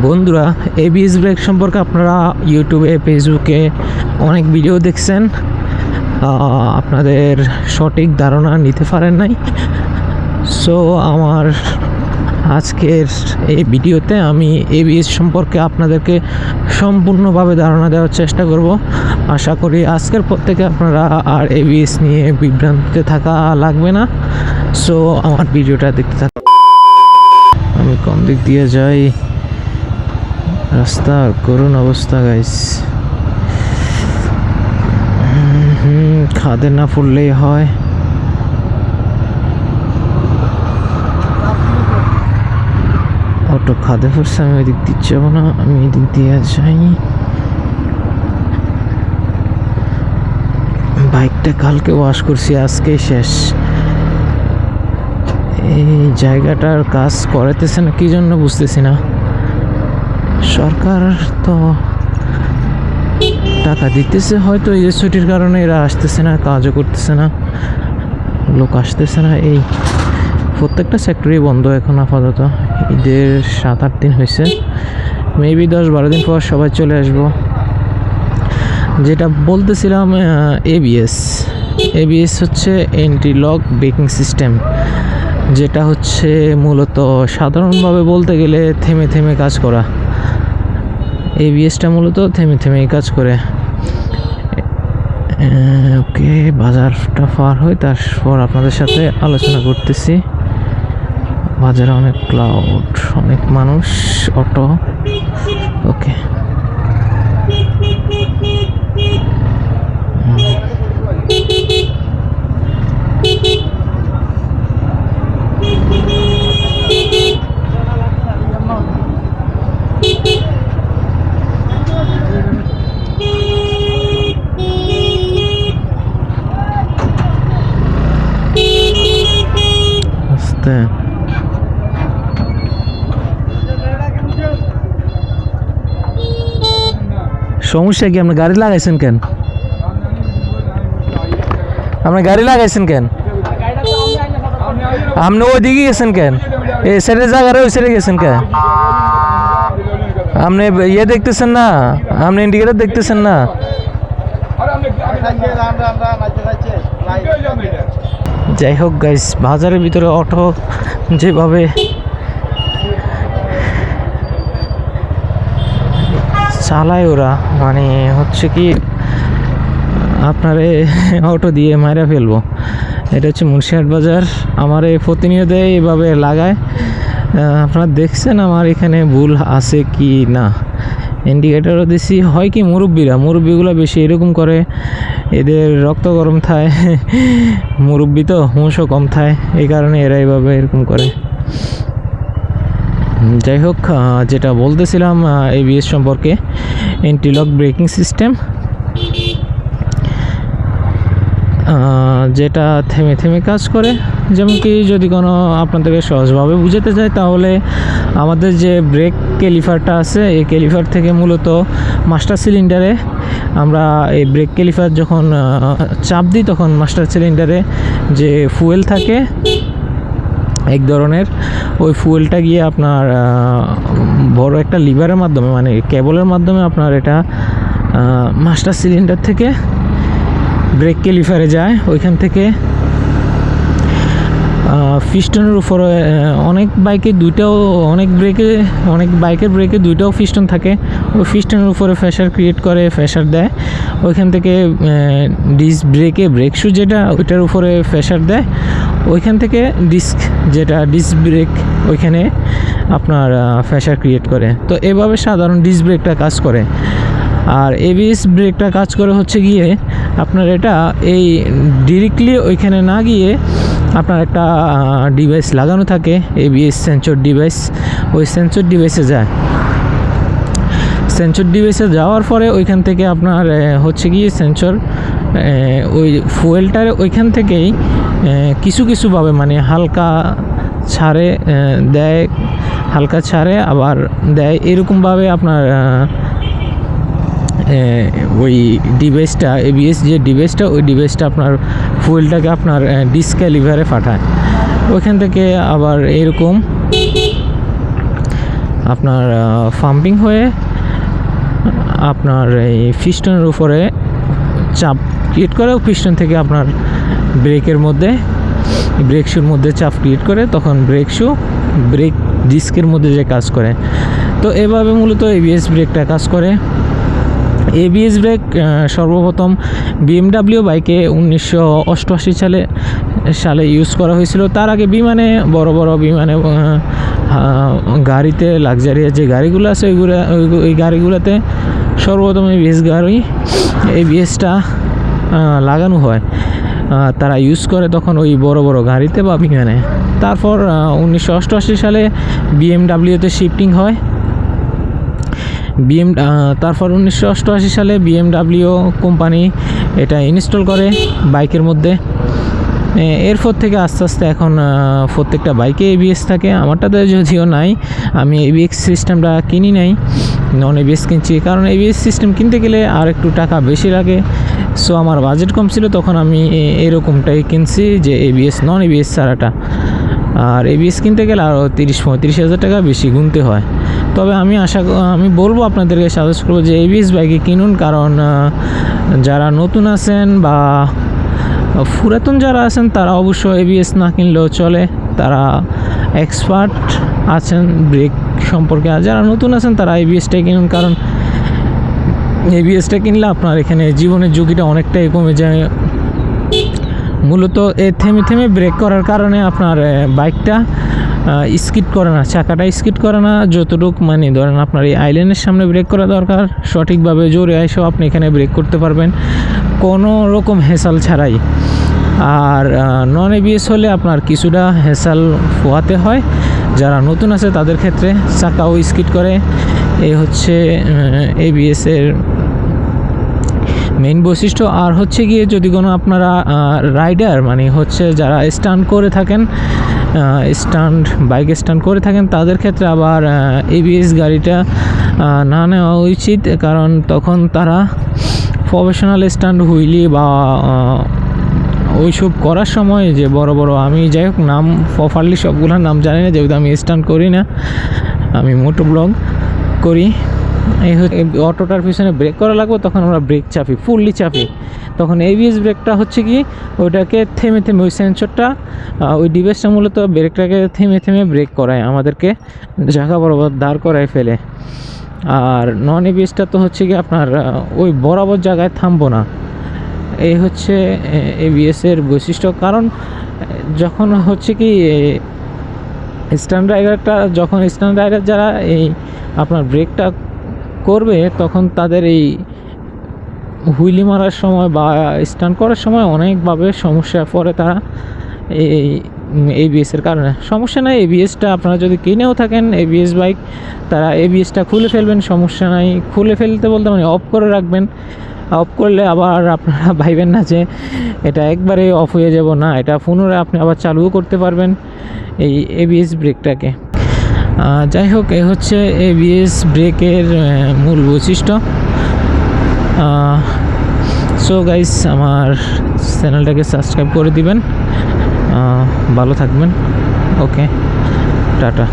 বন্ধুরা ABS brake সম্পর্কে আপনারা ইউটিউবে ফেসবুকে অনেক ভিডিও দেখছেন। আপনাদের সঠিক ধারণা নিতে পারেন নাই। সো আমার আজকের এই ভিডিওতে আমি এবিএস সম্পর্কে আপনাদেরকে সম্পূর্ণভাবে ধারণা দেওয়ার চেষ্টা করব। আশা করি আজকের পর থেকে আপনারা আর এবিএস নিয়ে বিভ্রান্তিতে থাকা লাগবে না। সো আমার ভিডিওটা দেখতে থাকুন আমি কোন দিক দিয়ে যাই? রাস্তার করুণ অবস্থা গাইস খাদে না পড়লেই হয়। অটো খাদে পড়ছে আমি ওই দিক দিয়ে যাব না, আমি এই দিক দিয়ে যাই। বাইকটা কালকে ওয়াশ করছি, আজকেই শেষ। এই জায়গাটার কাজ করাতেছে না, কি জন্য বুঝতেছি না। সরকার তো টাকা দিতেছে, হয়তো এই ছুটির কারণে এরা আসতেছে না, কাজও করতেছে না, লোক আসতেছে না, এই প্রত্যেকটা সেক্টরই বন্ধ এখন আপাতত। ঈদের সাত আট দিন হয়েছে মেবি দশ বারো দিন পর সবাই চলে আসব। যেটা বলতেছিলাম এবিএস এবিএস হচ্ছে এন্টি লক ব্রেকিং সিস্টেম যেটা হচ্ছে মূলত সাধারণভাবে বলতে গেলে থেমে থেমে কাজ করা। এবিএসটা মূলত থেমে থেমেই কাজ করে। ওকে, বাজারটা পার হয়, তারপর আপনাদের সাথে আলোচনা করতেছি। বাজারে অনেক ক্লাউড অনেক মানুষ অটো ওকে। আস্তে সমস্যা কি আপনি গাড়ি লাগাইছেন কেন আপনি গাড়ি লাগাইছেন কেন আপনি ওইদিকে গেছেন কেন এই সাইডের জায়গায় ওই সাইডে গেছেন কেন আপনি ইয়ে দেখতেছেন না আপনি ইন্ডিকেটার দেখতেছেন না যাই হোক গাইস বাজারের ভিতরে অটো যেভাবে চালায় ওরা মানে হচ্ছে কি, আপনারে অটো দিয়ে মাইরা ফেলব। এটা হচ্ছে মুন্সিহাট বাজার, আমার এই প্রতিনিয়ত এইভাবে লাগায়। আপনারা দেখছেন আমার এখানে ভুল আছে কি না। ইন্ডিকেটারও দিছি। হয় কি মুরব্বীরা? মুরব্বীগুলো বেশি এরকম করে এদের রক্ত গরম থায়। মুরব্বী তো হুঁশও কম থায়। এই কারণে এরা এইভাবে এরকম করে। যাই হোক যেটা বলতেছিলাম এবিএস সম্পর্কে এন্টিলক ব্রেকিং সিস্টেম যেটা থেমে থেমে কাজ করে। যেমন কি যদি কোনো আপনাদেরকে সহজভাবে বুঝাতে চাই, তাহলে আমাদের যে ব্রেক কেলিফারটা আছে, এই কেলিফার থেকে মূলত মাস্টার সিলিন্ডারে আমরা এই ব্রেক ক্যালিফার যখন চাপ দিই, তখন মাস্টার সিলিন্ডারে যে ফুয়েল থাকে, এক ধরনের, ওই ফুয়েলটা গিয়ে আপনার বড় একটা লিভারের মাধ্যমে মানে কেবলের মাধ্যমে আপনার এটা মাস্টার সিলিন্ডার থেকে ব্রেক ক্যালিফারে যায়। ওইখান থেকে ফিস্টনের উপরে অনেক বাইকে দুইটাও, অনেক ব্রেকে অনেক বাইকের ব্রেকে দুইটাও ফিস্টন থাকে। ওই ফিস্টনের উপরে প্রেশার ক্রিয়েট করে প্রেশার দেয়। ওইখান থেকে ডিস ব্রেকে ব্রেক শু যেটা, ওইটার উপরে প্রেশার দেয়। ওইখান থেকে ডিস্ক যেটা ডিস্ক ব্রেক ওইখানে আপনার প্রেশার ক্রিয়েট করে। তো এভাবে সাধারণ ডিস্ক ব্রেকটা কাজ করে। আর এবিএস ব্রেকটা কাজ করে হচ্ছে গিয়ে, আপনার এটা এই ডিরেক্টলি ওইখানে না গিয়ে আপনার একটা ডিভাইস লাগানো থাকে এবিএস সেন্সর ডিভাইস ওই সেন্সর ডিভাইসে যায়। সেন্সর ডিভাইসে যাওয়ার পরে ওইখান থেকে আপনার হচ্ছে গিয়ে সেন্সর ওই ফুয়েলটার ওইখান থেকেই কিছু কিছুভাবে মানে হালকা ছাড়ে দেয়, হালকা ছাড়ে, আবার দেয়। এরকমভাবে আপনার ওই ডিভাইসটা এবিএস যে ডিভাইসটা, ওই ডিভাইসটা আপনার ফুয়েলটাকে আপনার ডিসকে লিভারে পাঠায়। ওইখান থেকে আবার এরকম আপনার পাম্পিং হয়ে আপনার এই পিস্টনের উপরে চাপ ক্রিয়েট করে পিস্টন থেকে আপনার ব্রেকের মধ্যে, ব্রেক শুর মধ্যে চাপ ক্রিয়েট করে, তখন ব্রেক শু, ব্রেক ডিস্কের মধ্যে যে কাজ করে। তো এভাবে মূলত এবিএস ব্রেকটা কাজ করে। এবিএস ব্রেক সর্বপ্রথম বিএমডাব্লিউ বাইকে উনিশশো অষ্টআশি সালে সালে ইউজ করা হয়েছিল। তার আগে বিমানে, বড় বড় বিমানে গাড়িতে লাক্সারিয়াস যে গাড়িগুলো আছে, ওইগুলো ওই- গাড়িগুলোতে সর্বপ্রথম এবিএস গাড়ি এবিএসটা লাগানো হয়। তারা ইউজ করে তখন ওই বড় বড় গাড়িতে বা বিমানে। তারপর উনিশশো অষ্টআশি সালে বিএমডাব্লিউতে শিফটিং হয়। বিএম তারপর উনিশশো অষ্টআশি সালে বিএমডাব্লিউ কোম্পানি এটা ইনস্টল করে বাইকের মধ্যে। এরপর থেকে আস্তে আস্তে এখন প্রত্যেকটা বাইকে এবিএস থাকে। আমারটাতে যদিও নাই, আমি এবিএস সিস্টেমটা কিনি নাই, নন এবিএস কিনছি। কারণ এবিএস সিস্টেম কিনতে গেলে আর একটু টাকা বেশি লাগে। সো আমার বাজেট কম ছিল, তখন আমি এরকমটাই কিনছি যে এবিএস নন এবিএস ছাড়াটা। আর এবিএস কিনতে গেলে আরও তিরিশ, পঁয়ত্রিশ হাজার টাকা বেশি গুনতে হয়। তবে আমি আশা আমি বলব আপনাদেরকে সাজেস্ট করব যে এবিএস বাইকে কিনুন, কারণ যারা নতুন আছেন বা পুরাতন যারা আছেন, তারা অবশ্য এবিএস না কিনলেও চলে। তারা এক্সপার্ট আছেন ব্রেক সম্পর্কে, আর যারা নতুন আছেন, তারা এবিএসটাই কিনুন, কারণ এবিএসটা কিনলে আপনার এখানে জীবনের ঝুঁকিটা অনেকটাই কমে যায়। মূলত এ থেমে থেমে ব্রেক করার কারণে আপনার বাইকটা স্কিড করে না, চাকাটা স্কিড করে না। যতটুক মানে ধরেন আপনার এই আইল্যান্ডের সামনে ব্রেক করা দরকার, সঠিকভাবে জোরে এসেও আপনি এখানে ব্রেক করতে পারবেন। কোনো রকম হেসাল ছাড়াই। আর নন এবিএস হলে আপনার কিছুটা হেসাল পোয়াতে হয়। যারা নতুন আছে তাদের ক্ষেত্রে চাকাও স্কিড করে। এই হচ্ছে এবিএসের মেইন বৈশিষ্ট্য আর হচ্ছে গিয়ে যদি কোনো আপনারা রাইডার মানে হচ্ছে যারা স্টান্ট করে থাকেন স্টান্ট বাইক স্টান্ট করে থাকেন, তাদের ক্ষেত্রে আবার এবিএস গাড়িটা না নেওয়া উচিত। কারণ তখন তারা প্রফেশনাল স্টান্ট হুইলি বা ওইসব করার সময় যে বড় বড়, আমি যাই হোক নাম প্রপারলি সবগুলোর নাম জানি না, যেহেতু আমি স্টান্ট করি না, আমি মোটো ব্লগ করি। এই অটোটার পিছনে ব্রেক করা লাগবে, তখন আমরা ব্রেক চাপি ফুললি চাপি। তখন এবিএস ব্রেকটা হচ্ছে কি, ওইটাকে থেমে থেমে, ওই সেন্সরটা ওই ডিভাইসটা মূলত ব্রেকটাকে থেমে থেমে ব্রেক করায়, আমাদেরকে জায়গা বরাবর দাঁড় করায় ফেলে। আর নন এবিএসটা তো হচ্ছে কি আপনার ওই বরাবর জায়গায় থামবো না। এই হচ্ছে এবিএসের বৈশিষ্ট্য। কারণ, যখন হচ্ছে কি স্ট্যান্ড রাইডারটা যখন স্ট্যান্ড রাইডার যারা এই আপনার ব্রেকটা করবে, তখন তাদের এই হুইলি মারার সময় বা স্টান করার সময় অনেকভাবে সমস্যা পড়ে তারা এই এবিএসের কারণে। সমস্যা নাই এবিএসটা আপনারা যদি কিনেও থাকেন এবিএস বাইক তারা এবিএসটা খুলে ফেলবেন, সমস্যা নাই। খুলে ফেলতে বলতে মানে অফ করে রাখবেন। অফ করলে আবার আপনারা ভাইবেন না যে এটা একবারে অফ হয়ে যাব। না, এটা পুনরায় আপনি আবার চালুও করতে পারবেন এই এবিএস ব্রেকটাকে যাই হোক, এ হচ্ছে এবিএস ব্রেকের মূল বৈশিষ্ট্য। সো গাইস আমার চ্যানেলটাকে সাবস্ক্রাইব করে দিবেন। ভালো থাকবেন। Okay tata.